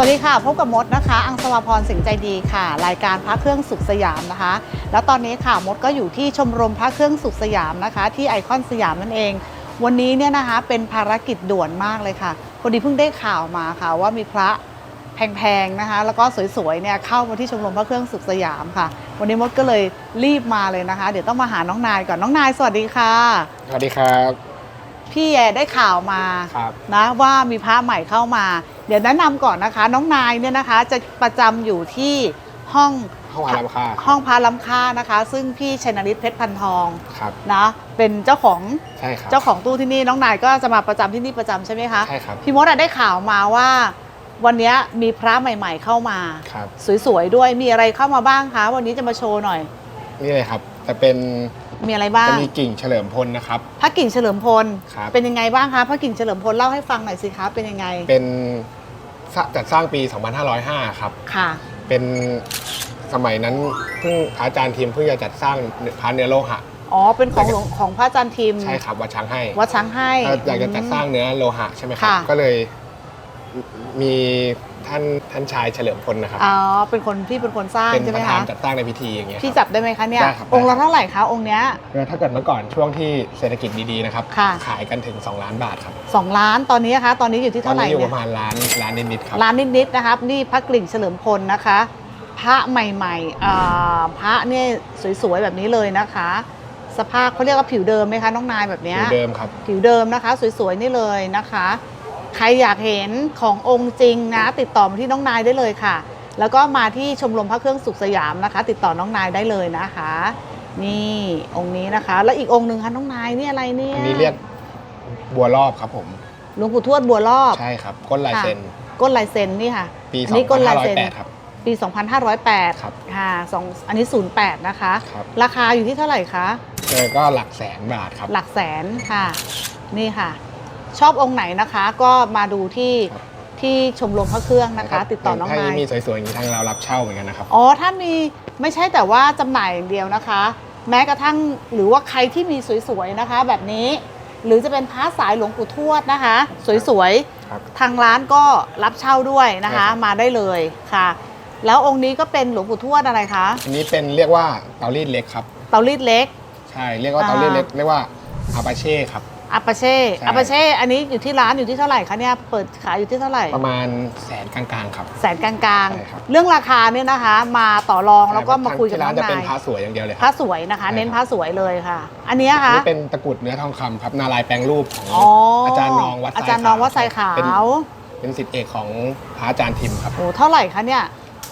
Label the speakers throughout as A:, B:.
A: ค่ะ พบกับมดนะคะ อังสวาพรสิงห์ใจดีค่ะ รายการพระเครื่องสุขสยามนะคะ แล้วตอนนี้ค่ะมดก็อยู่ที่ชมรมพระเครื่องสุขสยามนะคะ ที่ไอคอนสยามนั่นเอง วันนี้เนี่ยนะคะเป็นภารกิจด่วนมากเลยค่ะพอดีเพิ่งได้ข่าวมาค่ะ ว่ามีพระแพงๆนะคะ แล้วก็สวยๆเนี่ยเข้ามาที่ชมรมพระเครื่องสุขสยามค่ะ วันนี้มดก็เลยรีบมาเลยนะคะ เดี๋ยวต้องมาหาน้องนายก่อนน้องนายสวัสดีค่ะ
B: สวัสดีครับ
A: พี่แย่ได้ข่าวมา
B: ครับ
A: นะว่ามีพระใหม่เข้ามา เดี๋ยวแนะนำก่อนนะคะ น้องนายเนี่ยนะคะ จะประจำอยู่ที่ห้อง
B: ห้องอารามค่า
A: ห้องพระล้ำค่านะคะ ซึ่งพี่ชัยนฤทธิ์เพชรพันทอง
B: ครับ
A: นะเป็นเจ้าของ
B: ใช่ครับ
A: เจ้าของตู้ที่นี่น้องนายก็จะมาประจำที่นี่ประจำใช่ไหมคะ
B: ใช่ครับ
A: พี่มดอะได้ข่าวมาว่า วันนี้มีพระใหม่ๆเข้ามา
B: ครับ
A: สวยๆด้วยมีอะไรเข้ามาบ้างคะ วันนี้จะมาโชว์หน่อย
B: นี่เลยครับจะเป็น
A: มีอะไรบ้าง
B: จะมีกิ่งเฉลิมพลนะครับ
A: พระกิ่งเฉลิมพล
B: ครับ
A: เป็นยังไงบ้างคะพระกิ่งเฉลิมพลเล่าให้ฟังหน่อยสิคะเป็นยังไง
B: เป็นสร้าง จัดสร้างปี 2505 ครับ
A: ค่ะ
B: เป็นสมัยนั้นเพิ่งพระอาจารย์ทีมเพิ่งจะจัดสร้างพระเนื้อโลหะ
A: อ๋อ เป็นของหลวงของพระอาจารย์ทิม
B: ใช่ครับ วัดช้างให้
A: วัดช้างให้
B: ถ้าอยากจะจัดสร้างเนื้อโลหะใช่ไหมครับ
A: ค่ะ
B: ก็เลยมี ท่านท่านชายเฉลิมพลนะครับ
A: อ๋อเป็นคนพี่เป็นคนสร้าง
B: เป็น
A: ใช่
B: ป
A: ไหม
B: ระธาน
A: คะ
B: จัดสร้างในพิธีอย่างเงี้ย
A: พี่
B: ครับ
A: จับได้ไหมคะเนี่ย
B: ได้ครับ
A: องค์ละ
B: ได้ครับ
A: เท่าไหร่คะองค์เนี้ย
B: ก็ถ้าเกิดเมื่อก่อนช่วงที่เศรษฐกิจดีๆนะครับ
A: ค่ะ
B: ขายกันถึง 2 ล้านบาทครับ
A: สองล้านตอนนี้นะคะตอนนี้อยู่ที่
B: ตอน
A: เท่าไหร่
B: นี้อยู่ป
A: เนี่ย
B: ระมาณล้านล้านนิดๆครับ
A: ล้านนิดๆนะครับนี่พระกลิ่งเฉลิมพลนะคะ พระใหม่ๆอ่าพระเนี่ยสวยๆแบบนี้เลยนะคะ สภาพเขาเรียกว่าผิวเดิมไหมคะน้องนายแบบเนี้
B: อยยู่เดิมครับ
A: ผิวเดิมนะคะ สวยๆนี่เลยนะคะ ใครอยากเห็นขององค์จริงนะ ติดต่อมาที่น้องนายได้เลยค่ะ แล้วก็มาที่ชมรมพระเครื่องสุขสยามนะคะ ติดต่อน้องนายได้เลยนะคะ นี่องค์นี้นะคะ แล้วอีกองค์หนึ่งคะน้องนายนี่อะไรเนี่ย
B: อันนี้เรียกบัวรอบครับผม
A: หลวงปู่ทวดบัวรอบ
B: ใช่ครับก้นลายเซ็น
A: ก้นลายเซ็นนี่ค่ะ
B: ปี
A: อันนี้ก้นลายเซ็น
B: 2508ครับ
A: ปี 2508
B: ครับ
A: ค่ะสองอันนี้ 08 นะคะ
B: ครับ
A: ราคาอยู่ที่เท่าไหร่คะ
B: เจอก็หลักแสนบาทครับ
A: หลักแสนค่ะ นี่ค่ะ ชอบองค์ไหนนะคะ ก็มาดูที่
B: ครับ
A: ที่ชมรมพระเครื่องนะคะ ติดต่อน้อง
B: ถ้านา
A: ย
B: มีสวยๆอย่างนี้ทางเรารับเช่าเหมือนกันนะครับ
A: อ๋อถ้ามีไม่ใช่แต่ว่าจำหน่ายอย่างเดียวนะคะ แม้กระทั่งหรือว่าใครที่มีสวยๆนะคะ แบบนี้ หรือจะเป็นพระสายหลวงปู่ทวดนะคะ สวย
B: ครับ
A: ๆทางร้านก็รับเช่าด้วยนะคะ
B: ใช่ครับ
A: มาได้เลยค่ะ แล้วองค์นี้ก็เป็นหลวงปู่ทวดอะไรคะ
B: อันนี้เป็นเรียกว่าเตารีดเล็กครับ
A: เตารีดเล็ก
B: ใช่ เรียกว่า
A: อ่า
B: เตารีดเล็ก เรียกว่าอาปาเช่ครับ
A: อาปาเช่
B: ใช่
A: อาปาเช่อันนี้อยู่ที่ร้านอยู่ที่เท่าไหร่คะเนี่ยเปิดขายอยู่ที่เท่าไหร่
B: ประมาณแสนกลางๆครับ
A: แสนกลาง
B: ใช่ครับ
A: ๆ เรื่องราคาเนี่ยนะคะ มาต่อรองแล้วก็มาคุยกับ
B: ที่
A: น้
B: ร้า
A: อนง
B: จะ
A: นา
B: เป็น
A: ย
B: พระสวยอย่างเดียวเลย
A: พ
B: ค
A: ระ
B: รับ
A: สวยนะคะ
B: ใช่ครับ
A: เน้นพระสวยเลยค่ะ อันเนี้ย
B: อัน
A: คะ
B: นี้เป็นตะกรุดเนื้อทองคำครับนารายณ์แปลงรูปของ
A: อ๋อ
B: อา
A: อา
B: จารย์นองวัด
A: อาจารย์นองวัดไซขาว
B: เป็นเป็นสิทธิเอกของพระอาจารย์ทิมครับ
A: โอ้เท่าไหร่คะเนี่ย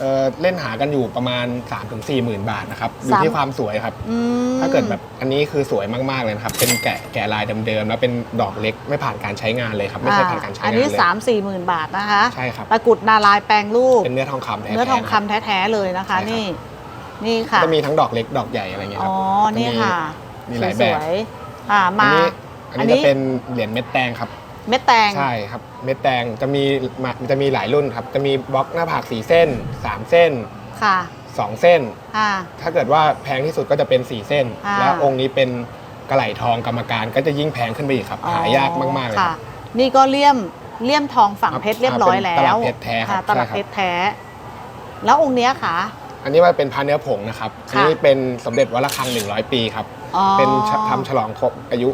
B: เอ่อเล่นหากันอยู่ประมาณ 3-4หมื่นบาทนะครับ อยู่
A: สาม
B: ที่ความสวยครับ
A: อืม
B: ถ้าเกิดแบบอันนี้คือสวยมาก ๆ เลยนะครับ เป็นแกะแกะลายเดิมๆ แล้วเป็นดอกเล็กไม่ผ่านการใช้งานเลยครับ ไม่เคยผ่านการใช้
A: อัน
B: งาน
A: นี้
B: เลย
A: สามสี่หมื่นบาทนะคะ
B: ใช่ครับ
A: ตะกรุดนารายณ์แปลงรูป
B: เป็นเนื้อทองคำแท้ๆ
A: เนื้อทอง
B: รับ
A: คำแท้ๆเลยนะคะ
B: ใช่ครับ
A: นี่ นี่ค่ะ
B: ก็มีทั้งดอกเล็กดอกใหญ่อะไรเงี้ยค
A: อ๋
B: รั
A: อ
B: บ
A: นี่ค่ะ
B: มีหลาย
A: ส
B: แบบ
A: วยๆอ่า
B: อัน
A: มา
B: นี้อัน
A: อัน
B: นี้
A: นี้
B: จะเป็นเหรียญเม็ดแตงครับ
A: เม็ดแตง
B: ใช่ครับ เม็ดแตงจะมีมาจะมีหลายรุ่นครับ จะมีบล็อกหน้าผาก4เส้น 3 เส้น
A: ค่ะ
B: 2 เส้น
A: ค่ะ
B: ถ้าเกิดว่าแพงที่สุดก็จะเป็น 4 เส้น
A: อ่า
B: แล้วองค์นี้เป็นกระไหลทองกรรมการก็จะยิ่งแพงขึ้นไปอีกครับหายากมาก ๆ เลยค
A: ค่ะ
B: รับ
A: นี่ก็เลี่ยมเลี่ยมทองฝั่ง
B: ครับ
A: เพชรเรียบร้อยแล้
B: เป็นตลั
A: ว
B: บเพชรแท้ครับ
A: ค่ะตลับ
B: ใช่ครับ
A: เพชรแท้ แล้วองค์เนี้ยค่ะ
B: อันนี้ว่าเป็นพระเนื้อผงนะครับ อัน
A: ค่ะ
B: นี้เป็นสมเด็จวัดระฆัง 100 ปีครับ
A: อ๋อ
B: เป็นฉทำฉลองครบอายุ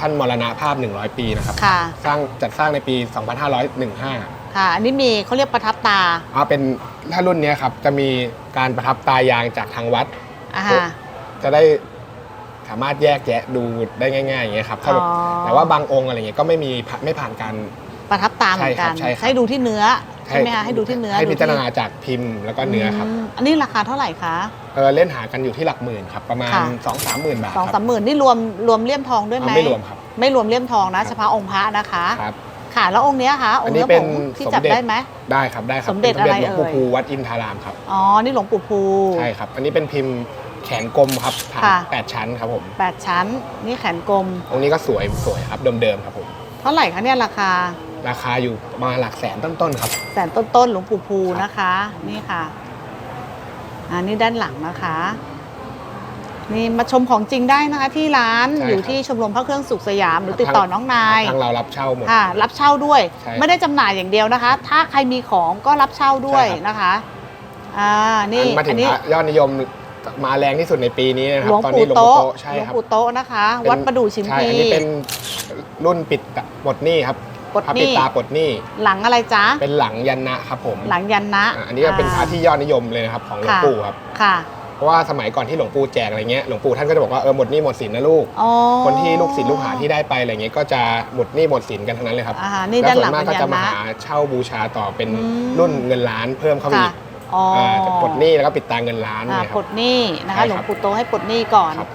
B: ท่านมรณภาพ 100 ปีนะครับ
A: ค่ะ
B: สร้างจัดสร้างในปี 2515
A: ค่ะ อันนี้มีเขาเรียกประทับตา
B: อ๋อเป็นถ้ารุ่นเนี้ยครับจะมีการประทับตายางจากทางวัด
A: อ่า
B: โอ้จะได้สามารถแยกแยะดูได้ง่ายๆอย่างเงี้ยครับถ้าแบบ
A: อ๋อ
B: แต่ว่าบางองค์อะไรเงี้ยก็ไม่มีผ่านไม่ผ่านการ
A: ประทับตาเหมือนกัน
B: ใช่ครับใช่ครับ
A: ให้ดูที่เนื้อ ใช่ไหมคะให้ดูที่เนื้อ
B: ให้
A: ดู
B: พิ
A: ที่
B: จารณาจากพิมพ์แล้วก็เนื้อครับ
A: มอันนี้ราคาเท่าไหร่คะ
B: เออเล่นหากันอยู่ที่หลักหมื่นครับประมาณ
A: ค่ะ
B: 2 3 0 0 0 0บาท
A: สอง
B: ค
A: สา
B: รับ
A: มหมื่นนี่รวมรวมเลี่ยมทองด้วยไหม
B: อ่าไม่รวมครับ
A: ไม่รวมเลี่ยมทองนะ
B: ครับ
A: เฉพาะองค์พระนะคะ
B: ครับ
A: ค่ะแล้วองค์เนี้ยคะอ
B: อั
A: ง
B: น
A: ค์
B: นี้
A: เนื้อ
B: เป็
A: ผ
B: น
A: งที่
B: สม
A: จับ
B: เด็จ
A: ได้ไหม
B: ได้ครับได้ครับ
A: สมเด็จ
B: ป็นหลวง
A: อะไร
B: ปู่
A: เอ่ย
B: ภูวัดอินทารามครับ
A: อ๋อนี่หลวงปู่ภู
B: ใช่ครับอันนี้เป็นพิมพ์แขนกลมครับฐาน
A: ค่ะ
B: แปดชั้นครับผม
A: แปดชั้นนี่แขนกลม
B: องค์นี้ก็สวยสวยครับเดิมๆครับผม
A: เท่าไหร่คะเนี่ยราคา
B: ราคาอยู่ประมาณหลักแสนต้นๆครับ
A: แสนต้นๆหลวงปู่ภู
B: ครับ
A: นะคะ นี่ค่ะ อันนี้ด้านหลังนะคะ นี่มาชมของจริงได้นะคะ ที่ร้าน
B: ใช่
A: อยู่
B: ครับ
A: ที่ชมรมพระเครื่องสุขสยามหรือติดต่อน้องนาย
B: ทางเรารับเช่าหมด
A: ค่ะ รับเช่าด้วย
B: ใช่
A: ไม่ได้จำหน่ายอย่างเดียวนะคะ ถ้าใครมีของก็รับเช่าด้วย
B: ใช่ครับ
A: นะคะอ่านี่
B: อันมาถึ
A: อั
B: ง
A: นนี้
B: พระยอดนิยมมาแรงที่สุดในปีนี้นะค
A: ห
B: รับ
A: ลวง
B: ตอน
A: ปู่
B: นี้หลวง
A: โต๊ะ
B: ปู่โต๊ะใช่
A: หลวง
B: ครับ
A: ปู่โต๊ะนะคะ
B: เป็น
A: วัดประดู่ชิม
B: ใช่
A: พี
B: อันนี้เป็นรุ่นปิดปลดหนี้ครับ
A: ปลด
B: พระ
A: หนี้
B: ปิดตาปลดหนี้
A: หลังอะไรจ๊ะ
B: เป็นหลังยันนะครับผม
A: หลังยันนะ
B: อ่าอันนี้ก็เป็นพระที่ยอดนิยมเลยนะครับของหลวง
A: ค่ะ
B: ปู่ครับ
A: ค่ะ
B: เพราะว่าสมัยก่อนที่หลวงปู่แจกอะไรเงี้ย หลวงปู่ท่านก็จะบอกว่าเออหมดหนี้หมดสินนะลูก
A: อ๋อ
B: คนที่ลูกศิษย์ลูกหาที่ได้ไปอะไรเงี้ยก็จะหมดหนี้หมดสินกันทั้งนั้นเลยครับ
A: อ่านี่
B: แล้ว
A: ด้าน
B: ส่
A: ห
B: ว
A: ลัง
B: นมาก
A: เป็น
B: ก็
A: ยั
B: จะ
A: น
B: มา
A: นะ
B: หาเช่าบูชาต่อเป็น
A: อืม
B: รุ่นเงินล้านเพิ่มเข้าไป
A: ค่ะ
B: อีก
A: อ๋ออ่า
B: จะปลดหนี้แล้วก็ปิดตาเงินล้าน
A: อ่า
B: เนี่ยค
A: ปล
B: รับ
A: ดหนี้นะคะ
B: ใช่
A: หล
B: ควรับ
A: งปู่โตให้ปลดหนี้ก่อน
B: ครับ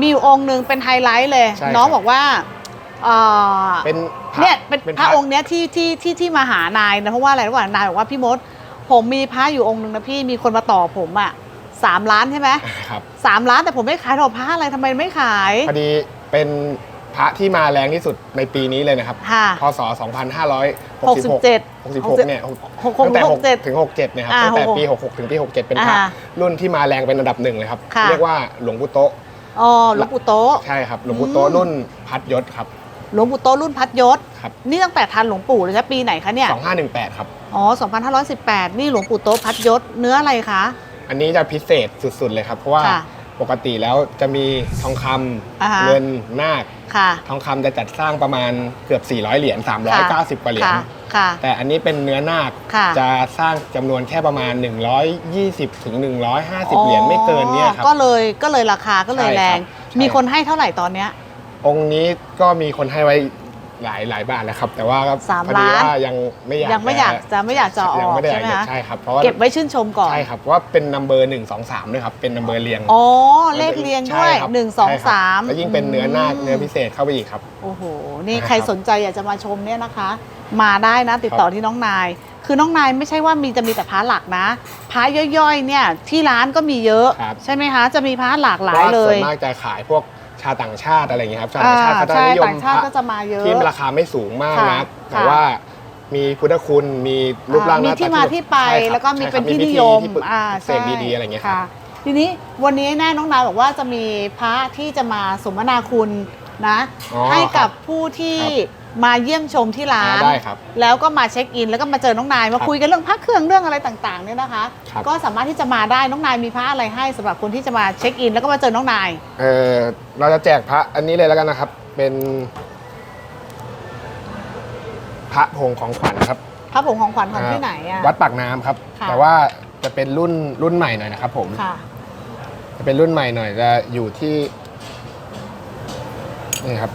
A: มีอยู่องค์หนึ่งเป็นไฮไลท์เลย
B: ใช่
A: น้อง
B: ครับ
A: บอกว่า เอ่อ
B: เป็นพระ
A: เนี่ยเป็น
B: เป็น
A: พระ องค์เนี้ยที่ที่ที่ที่มาหานายนะเพราะว่าอะไรระหว่างนายบอกว่าพี่มด ผมมีพระอยู่องค์หนึ่งนะพี่มีคนมาต่อผมอะสามล้านใช่ไหม
B: ครับ
A: สามล้านแต่ผมไม่ขายหรอกพระอะไรทำไมไม่ขาย
B: พอดีเป็นพระที่มาแรงที่สุดในปีนี้เลยนะครับ
A: ค่ะ
B: พศ2566
A: 67
B: 66เนี่ย
A: หกหก
B: ตั้งแต่
A: หกเจ็ด
B: 6ถึง 67เนี่ยครับ
A: อ่า
B: ตั้งแต่
A: หก
B: ปี 66 ถึงปี 67 เป็นพระ
A: อ่า
B: รุ่นที่มาแรงเป็นอันดับหนึ่งเลยครับ
A: ค่ะ
B: เรียกว่าหลวงปู่โต๊ะ
A: อ๋อหลวงปู่โตะ
B: ใช่ครับ หลวงปู่โต๊ะ
A: อืม
B: รุ่นพัดยศครับ
A: หลวงปู่โตะรุ่นพัดยศ
B: ครับ
A: นี่ตั้งแต่ทันหลวงปู่เลยใช่ปีไหนคะเนี่ย
B: 2518 ครับ
A: อ๋อ 2518 นี่หลวงปู่โตะพัดยศเนื้ออะไรคะ
B: อันนี้จะพิเศษสุด ๆ เลยครับ เพราะว่า
A: ค่ะ
B: ปกติแล้วจะมีทองค
A: อ่าฮะำ
B: เงินนาค
A: ค่ะ
B: ทองคำจะจัดสร้างประมาณเกือบ 400 เหรียญ 390 กว่าเหรียญ
A: ค่ะ ค่ะ
B: แต่อันนี้เป็นเนื้อนาค
A: ค่ะ
B: จะสร้างจำนวนแค่ประมาณ 120 ถึง 150 เหรียญไม่เกินเนี่ยครับ
A: ก็เลยก็เลยราคาก็เลย
B: ใช่
A: แร
B: ครับ
A: ง
B: ใช่
A: มีคนให้เท่าไหร่ตอนเนี้ย
B: องค์นี้ก็มีคนให้ไว้หลายหลายบาทแล้วครับ แต่ว่าก็
A: สาม
B: พอดี
A: ล้าน
B: ว่ายังไม่อยาก
A: ยังไม่อยากจะไม่อยากจะออก
B: ยังไม่ได้
A: ใช่ไหมคะ
B: ใช่ครับเพราะว่า
A: เก็บไว้ชื่นชมก่อน
B: ใช่ครับเพราะว่าเป็นนัมเบอร์หนึ่งสองสามด้วยครับเป็นนัมเบอร์เรียง
A: อ๋อ เลขเรียงด้วย
B: ใช่ครับ
A: หนึ่งสอง
B: ใช่ครับ
A: สาม
B: แล้วยิ่งเป็นเนื้อนาคเนื้อพิเศษเข้าไปอีกครับ
A: โอ้โห นี่
B: นะครับ
A: ใครสนใจอยากจะมาชมเนี่ยนะคะ มาได้นะติดต่อที่น้องนาย คือน้องนายไม่ใช่ว่ามีจะมีแต่พระหลักนะพระย่อยๆเนี่ยที่ร้านก็มีเยอะ
B: ครับ
A: ใช่ไหมคะ จะมีพระหลากหลาย
B: พระ
A: เล
B: ส่วยนมากจะขายพวก ชาวต่างชาติอะไรอย่างเงี้ยครับชาว
A: อ่า
B: ต่างชาติเขาจะ
A: ใช่
B: นิยม
A: ต่างชาติ
B: พระ
A: ก็จะมาเยอะ
B: ที่ราคาไม่สูงมาก
A: ค่ะ
B: นะแต่
A: ค่ะ
B: ว่ามีพุทธคุณมีรูปร่างห
A: มี
B: น้าตา
A: ที่มาที่ไป
B: ใช่ครับ
A: แล้วก็มี
B: ใช่ค
A: เป็
B: รับ
A: นที่
B: พิ
A: นิ
B: ธี
A: ยม
B: ที่ปลุก
A: อ่า
B: เสกดีๆอะไรอย่างเงี้ยครับ
A: ค่ะ ทีนี้วันนี้แน่น้องนายบอกว่าจะมีพระที่จะมาสมนาคุณ นะ
B: อ๋อ
A: ให้กับ
B: ครับ
A: ผู้ที่
B: ครั
A: มาเยี่ยมชมที่ร้าน
B: อ่าได้ครับ
A: แล้วก็มาเช็คอิน แล้วก็มาเจอน้องนายมา
B: ครับ
A: คุยกันเรื่องพระเครื่องเรื่องอะไรต่างๆเนี่ยนะคะ
B: ครับ
A: ก็สามารถที่จะมาได้น้องนายมีพระอะไรให้สำหรับคนที่จะมาเช็คอิน แล้วก็มาเจอน้องนาย
B: เออเราจะแจกพระอันนี้เลยแล้วกันนะครับ เป็น พระผงของขวัญครับ
A: พระผงของขวัญของที่ไหนอะ
B: วัดปากน้ำครับ
A: ค่ะ
B: แต่ว่าจะเป็นรุ่นรุ่นใหม่หน่อยนะครับ ผม
A: ค่ะ
B: จะเป็นรุ่นใหม่หน่อยจะอยู่ที่ นี่ครับ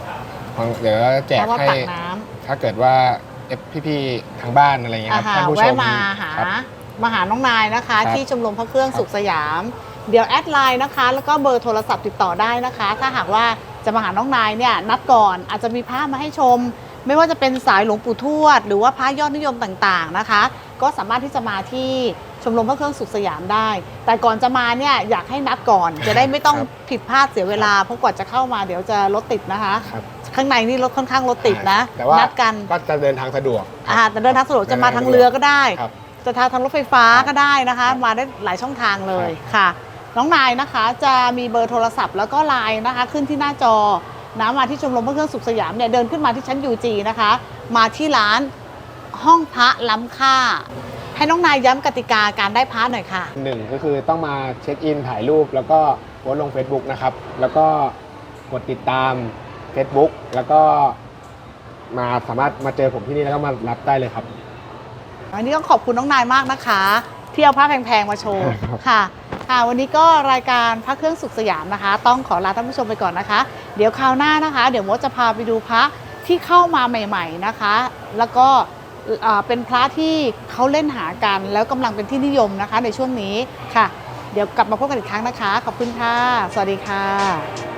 B: ของเดี๋ยวเราจะแจ
A: เพ
B: ก
A: ราะว่า
B: ให้
A: ปากน้ำ
B: ถ้าเกิดว่าเอฟพี่ๆทางบ้านอะไรเงี้ยค
A: อ่า
B: รับ
A: ฮะ
B: ท่านผู้ช
A: แวะ
B: ม
A: มาหา
B: ครับ
A: มาหาน้องนายนะคะ
B: ครับ
A: ที่ชมรมพระเครื่องสุขสยาม เดี๋ยวแอดไลน์นะคะ แล้วก็เบอร์โทรศัพท์ติดต่อได้นะคะ ถ้าหากว่าจะมาหาน้องนายเนี่ยนัดก่อนอาจจะมีพระมาให้ชม ไม่ว่าจะเป็นสายหลวงปู่ทวด หรือว่าพระยอดนิยมต่างๆนะคะ ก็สามารถที่จะมาที่ ชมรมพระเครื่องสุขสยามได้ แต่ก่อนจะมาเนี่ยอยากให้นัดก่อน จะได้ไม่ต้อง
B: ครับ
A: ผิดพลาดเสียเวลาเพราะกว่าจะเข้ามาเดี๋ยวจะรถติดนะคะ
B: ครับ
A: ข้างในนี่รถค่อนข้างรถติดนะ
B: แต่ว่า
A: นัดกัน
B: ก็จะเดินทางสะดวก
A: อ่าแต่เดินทางสะดวกจะมา
B: เดินทาง
A: ทางเรือก็ได้
B: ครับ
A: จะทางทางรถไฟฟ้า
B: ครับ
A: ก็ได้นะคะ
B: ครับ
A: มาได้หลายช่องทางเลย
B: ครับ
A: ค่ะ น้องนายนะคะจะมีเบอร์โทรศัพท์แล้วก็ไลน์นะคะ ขึ้นที่หน้าจอนะมาที่ชมรมพระเครื่องสุขสยามเนี่ยเดินขึ้นมาที่ชั้นยูจีนะคะ มาที่ร้านห้องพระล้ำค่า ให้น้องนายย้ำกติกาการได้พระหน่อยค่ะ
B: หนึ่งก็คือต้องมาเช็คอินถ่ายรูป แล้วก็โพสต์ลง Facebook นะครับ แล้วก็กดติดตาม Facebook แล้วก็มาสามารถมาเจอผมที่นี่แล้วก็มารับได้เลยครับ
A: วันนี้ต้องขอบคุณน้องนายมากนะคะ ที่เอาผ้าแพงๆมาโชว์
B: ครับ
A: ค่ะค่ะ วันนี้ก็รายการพระเครื่องสุขสยามนะคะ ต้องขอลาท่านผู้ชมไปก่อนนะคะ เดี๋ยวคราวหน้านะคะ เดี๋ยวมดจะพาไปดูพระที่เข้ามาใหม่ ๆนะคะ แล้วก็เอ่อ เป็นพระที่เขาเล่นหากัน แล้วกำลังเป็นที่นิยมนะคะในช่วงนี้ค่ะ เดี๋ยวกลับมาพบกันอีกครั้งนะคะ ขอบคุณค่ะ สวัสดีค่ะ